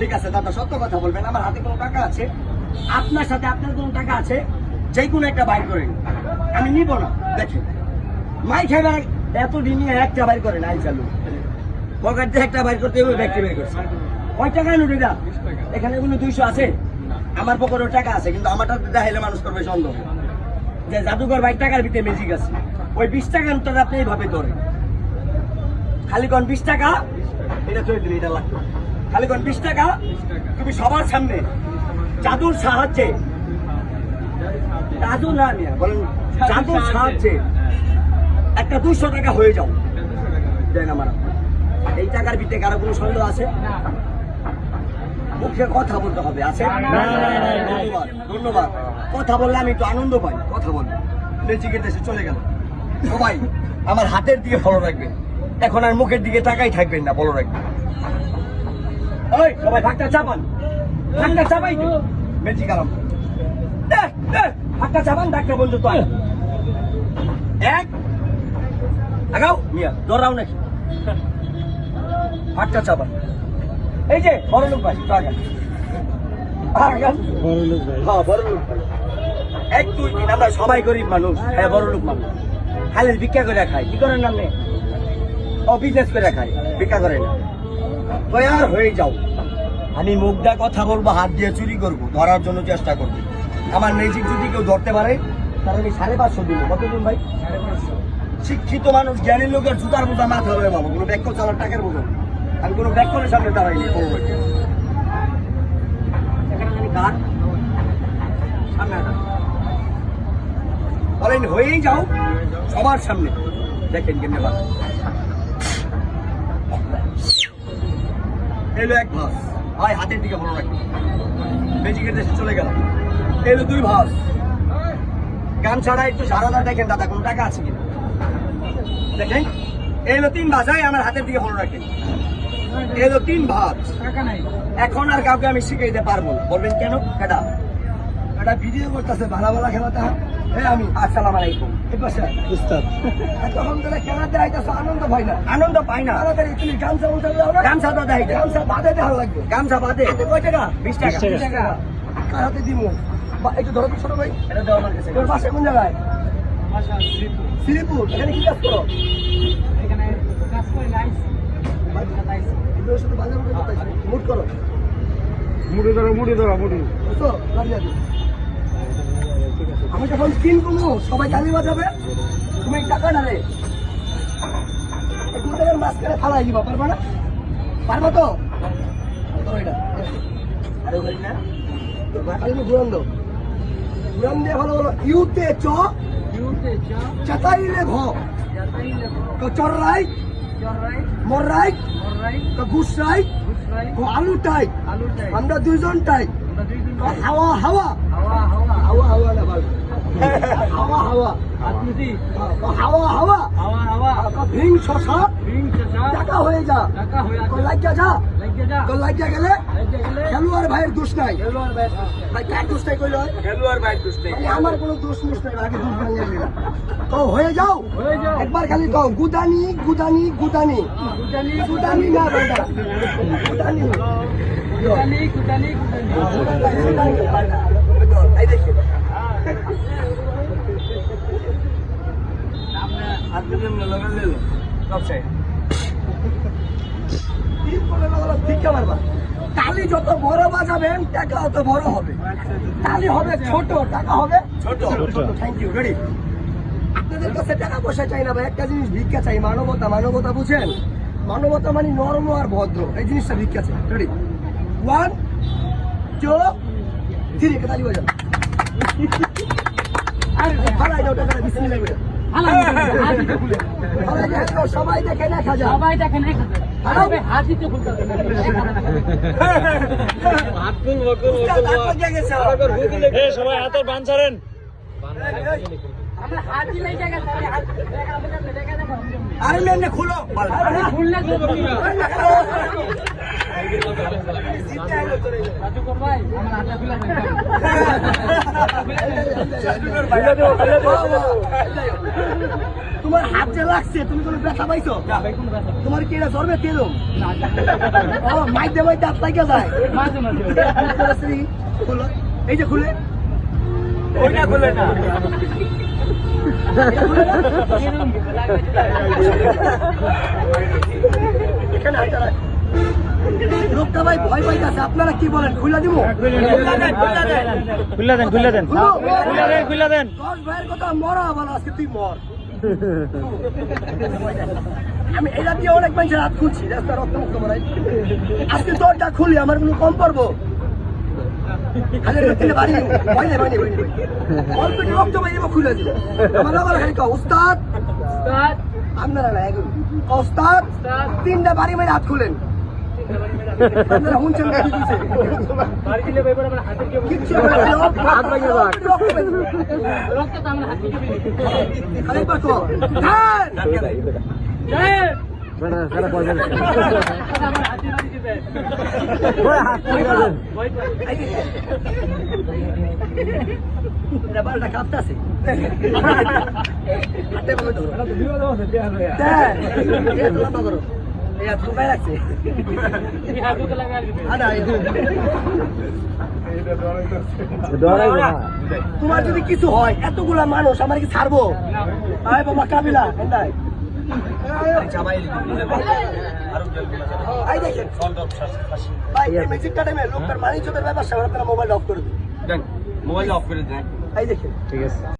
ঠিক আছে, দাদা, সত্য কথা বলবেন, আমার হাতে কোনো টাকা আছে? আপনার সাথে আপনার কোনো টাকা আছে? যে কোনো একটা বাইর করেন আমি নিব না, দেখেন। মাই খাইবার এত দিন একটা বাইর করেন আই চালু। পকেট দিয়ে একটা বাইর করতে হবে ব্যক্তি বের করছে। কয় টাকা নুটিটা এখানে কোনো দুইশো আছে? আমার পকেটেও টাকা আছে, কিন্তু আমারটা দেখাইলে মানুষ করবে সন্দেহ। যে জাদুঘর বাইর টাকার ভিতরে ম্যাজিক আছে। ওই বিশ টাকা আপনি এইভাবে ধরেন। খালি কোন বিশ টাকা? এটা চলে দিন এটা লাগবে। খালি কোন বিশ টাকা তুমি সবার সামনে জাদুর সাহায্যে জাদু না বলেন জাদুর সাহায্যে একটা দুশো টাকা হয়ে যাও দেন আমার এই টাকার ভিতরে কারও কোনো সন্দেহ আছে মুখে কথা বলতে হবে আছে ধন্যবাদ ধন্যবাদ কথা বললে আমি একটু আনন্দ পাই কথা বলি লেচিকের দেশে চলে গেল সবাই আমার হাতের দিকে ফলো রাখবেন এখন আর মুখের দিকে তাকাই থাকবেন না বলো রাখবেন ওই সবাই ভাগটা চাপান। ভাগটা চাপাই তো। দেখ, দেখ, ভাগটা চাপান ডাক্তার বন্ধু তো এক আগাও মিয়া দৌড়াও নাকি? ভাগটা চাপান। এই যে বড় লোক ভাই আগান। হ্যাঁ, বড় লোক ভাই। এক দুই দিন আমরা সবাই গরিব মানুষ হ্যাঁ বড় লোক মানুষ। খালি ভিক্ষা করে খাই কি করেন আপনি? ও বিজনেস করে খাই ভিক্ষা করে না। তো আর হয়ে যাও। আমি মুখটা কথা বলব হাত দিয়ে চুরি করব ধরার জন্য চেষ্টা করব। আমার ম্যাজিক যদি কেউ ধরতে পারে তাহলে আমি সাড়ে পাঁচশো দিব। কত দিন ভাই? শিক্ষিত মানুষ জ্ঞানী লোকের জুতার বোঝা মাথা হয়ে বাবা কোনো ব্যাগ চালার টাকার বোঝা। আমি কোনো ব্যাগ করে সামনে সামনে হাঁটা। বলেন হয়েই যাও সবার সামনে। দেখেন কেমনে বাবা এলো এক ভাস ভাই হাতের দিকে ভালো রাখি। ম্যাজিকের দেশে চলে গেল এলো দুই ভাস গান ছাড়া একটু সারাদা দেখেন দাদা কোনো টাকা আছে কিনা? দেখেন এলো তিন ভাস ভাই আমার হাতের দিকে ভালো রাখেন। এলো তিন ভাস এখন আর কাউকে আমি শিখে দিতে পারব বলবেন কেন? কেটা। এটা ভিডিও করতেছে ভালো ভালো খেলাটা হ্যাঁ আমি। আসসালাম আলাইকুম। এই পাশে। উস্তাদ। তখন খেলাতে আইতাছ আনন্দ পাই না। আনন্দ পাই না। তাড়াতাড়ি তুমি গামছা উঠে দাও না গামছা গামছা বাদে দেওয়া লাগবে। গামছা বাদে। কয় টাকা? বিশ টাকা। 20 টাকা। কার হাতে দিব? বা একটু ধরো তো ছোট ভাই। এটা দেওয়া আমার কাছে। তোর পাশে কোন জায়গায়? শ্রীপুর। এখানে কি কাজ করো? করতেছি। মুট করো মুড়ি ধরো মুড়ি ধরো মুড়ি। বুঝছ? আমি যখন স্কিন কমবো সবাই গালি বাজাবে। তুমি টাকা না রে। এই দুধের মাঝখানে ফালাই দিবা পারবা না? পারবা তো। আরে না। ঘুরান ঘুরান দিয়ে ভালো বলো ইউতে চ। আমরা দুইজন টাইট তো হাওয়া হাওয়া। হাওয়া হাওয়া। তো হাওয়া হাওয়া। তো ভিং শশা। টাকা হয়ে যা। তো লাগিয়া যা। তো লাগিয়া গেলে খেলোয়াড় ভাইয়ের দোষ নাই। ভাই কার দোষ নাই কইল? খালি আমার কোনো দোষ মোষ নাই আগে দোষ ভাঙিয়ে তো হয়ে যাও। একবার খালি কও গুদানি গুদানি গুদানি। গুদানি না বেটা গুদানি। এই দেখি। তালি যত বড় বাজাবেন টাকা অত বড় হবে। তালি হবে ছোট টাকা হবে ছোট। থ্যাংক ইউ রেডি আপনাদের কাছে টাকা পয়সা চাই না ভাই। একটা জিনিস ভিক্ষা চাই মানবতা। মানবতা বুঝেন? মানবতা মানে নরম আর ভদ্র। এই জিনিসটা ভিক্ষা চাই। রেডি ওয়ান টু থ্রি তালি বাজান ফালাই দাও টাকা বিসমিল্লাহ সবাই দেখে যায় সবাই সবাই হাতের বান ছাড়েন আরে খুলো খুললে তোমার হাত যে লাগছে তুমি কোনো ব্যথা পাইছো? তোমার কি এটা জ্বরবে তেরম ও মাইতে মাইতে হাত লাগে যায়। এই যে খুলে। ওইটা খুলে না। এখানে। লোকটা ভাই ভয় পাইতেছে আপনারা কি বলেন খুলে দিব খুলে দেন খুলে দেন খুলে দেন। খুলে দেন দশ ভাইয়ের কথা মরা বলো আজকে তুই মর। আমি এটা দিয়ে অনেক মানুষের হাত খুলছি রাস্তা করাই আজকে খুলি আমার কোনো কম আপনারা তিনটা বাড়ি মেরে হাত খুলেন। বালটা কাঁপতাছে। হাতে ধরো। তোমার যদি কিছু হয় এতগুলা মানুষ আমার কি ছাড়বো? আয় বাবা কাবিলা মানি দিন মোবাইল অফ করে দেন ঠিক আছে।